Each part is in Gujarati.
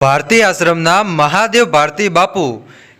ભારતી આશ્રમના મહાદેવ ભારતી બાપુ,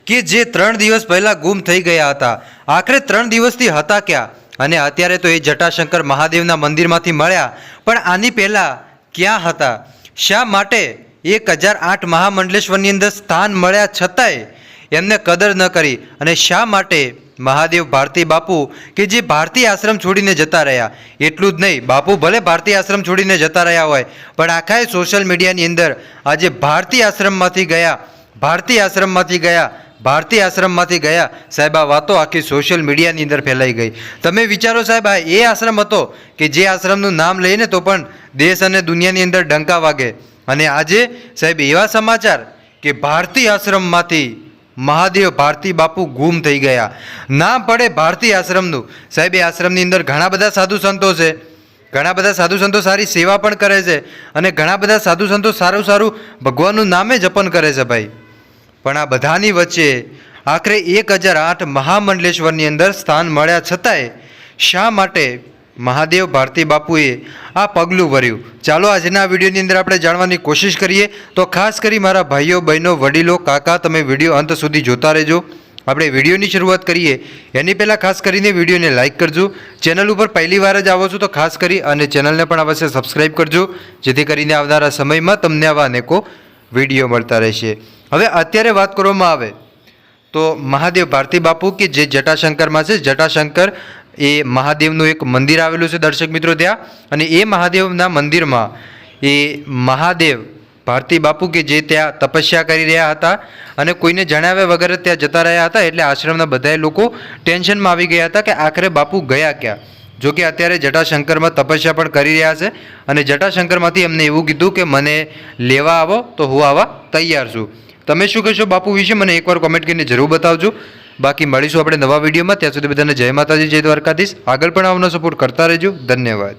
કે જે ત્રણ દિવસ પહેલાં ગુમ થઈ ગયા હતા. આખરે ત્રણ દિવસથી હતા ક્યાં? અને અત્યારે તો એ જટાશંકર મહાદેવના મંદિરમાંથી મળ્યા, પણ આની પહેલાં ક્યાં હતા? શા માટે એક હજાર આઠ મહામંડલેશ્વરની અંદર સ્થાન મળ્યા છતાંય એમને કદર ન કરી? અને શા માટે મહાદેવ ભારતી બાપુ કે જે ભારતી આશ્રમ છોડીને જતા રહ્યા. એટલું જ નહીં, બાપુ ભલે ભારતી આશ્રમ છોડીને જતા રહ્યા હોય, પણ આખાય સોશિયલ મીડિયાની અંદર આજે ભારતી આશ્રમમાંથી ગયા, ભારતી આશ્રમમાંથી ગયા, ભારતી આશ્રમમાંથી ગયા, સાહેબ, આ વાતો આખી સોશિયલ મીડિયાની અંદર ફેલાઈ ગઈ. તમે વિચારો સાહેબ, આ એ આશ્રમ હતો કે જે આશ્રમનું નામ લઈને તો પણ દેશ અને દુનિયાની અંદર ડંકા વાગે. અને આજે સાહેબ એવા સમાચાર કે ભારતી આશ્રમમાંથી મહાદેવ ભારતી બાપુ ગુમ થઈ ગયા. ના પડે ભારતી આશ્રમનું. સાહેબ, એ આશ્રમની અંદર ઘણા બધા સાધુ સંતો છે. ઘણા બધા સાધુ સંતો સારી સેવા પણ કરે છે અને ઘણા બધા સાધુ સંતો સારું સારું ભગવાનનું નામે જપન કરે છે ભાઈ. પણ આ બધાની વચ્ચે આખરે એક હજાર આઠ મહામંડલેશ્વરની અંદર સ્થાન મળ્યા છતાંય શા માટે મહાદેવ ભારતી બાપુએ આ પગલું ભર્યું. ચાલો આજના વિડીયોની અંદર આપણે જાણવાની કોશિશ કરીએ. તો ખાસ કરી મારા ભાઈઓ, બહેનો, વડીલો, કાકા, તમે વીડિયો અંત સુધી જોતા રહેજો. આપણે વિડીયોની શરૂઆત કરીએ. એની પહેલાં ખાસ કરીને વિડીયોને લાઇક કરજો. ચેનલ ઉપર પહેલી વાર જ આવો છો તો ખાસ કરી અને ચેનલને પણ અવશ્ય સબસ્ક્રાઈબ કરજો, જેથી કરીને આવનારા સમયમાં તમને આવા અનેકો વીડિયો મળતા રહેશે. હવે અત્યારે વાત કરવામાં આવે તો મહાદેવ ભારતી બાપુ કે જે જટાશંકરમાં છે? જટાશંકર એ મહાદેવનું એક મંદિર આવેલું છે દર્શક મિત્રો ત્યાં. અને એ મહાદેવના મંદિરમાં એ મહાદેવ ભારતી બાપુ કે જે ત્યાં તપસ્યા કરી રહ્યા હતા અને કોઈને જણાવ્યા વગર ત્યાં જતા રહ્યા હતા એટલે આશ્રમના બધાય લોકો ટેન્શનમાં આવી ગયા હતા કે આખરે બાપુ ગયા ક્યાં? જો કે અત્યારે જટાશંકરમાં તપસ્યા પણ કરી રહ્યા છે અને જટાશંકરમાંથી એમને એવું કીધું કે મને લેવા આવો તો હું આવા તૈયાર છું. તમે શું કહેશો બાપુ વિશે? મને એકવાર કોમેન્ટ કરીને જરૂર બતાવજો. બાકી મળીશું આપણે નવા વિડીયોમાં. ત્યાં સુધી બધાને જય માતાજી, જય દ્વારકાધીશ. આગળ પણ આવનો સપોર્ટ કરતા રહેજો. ધન્યવાદ.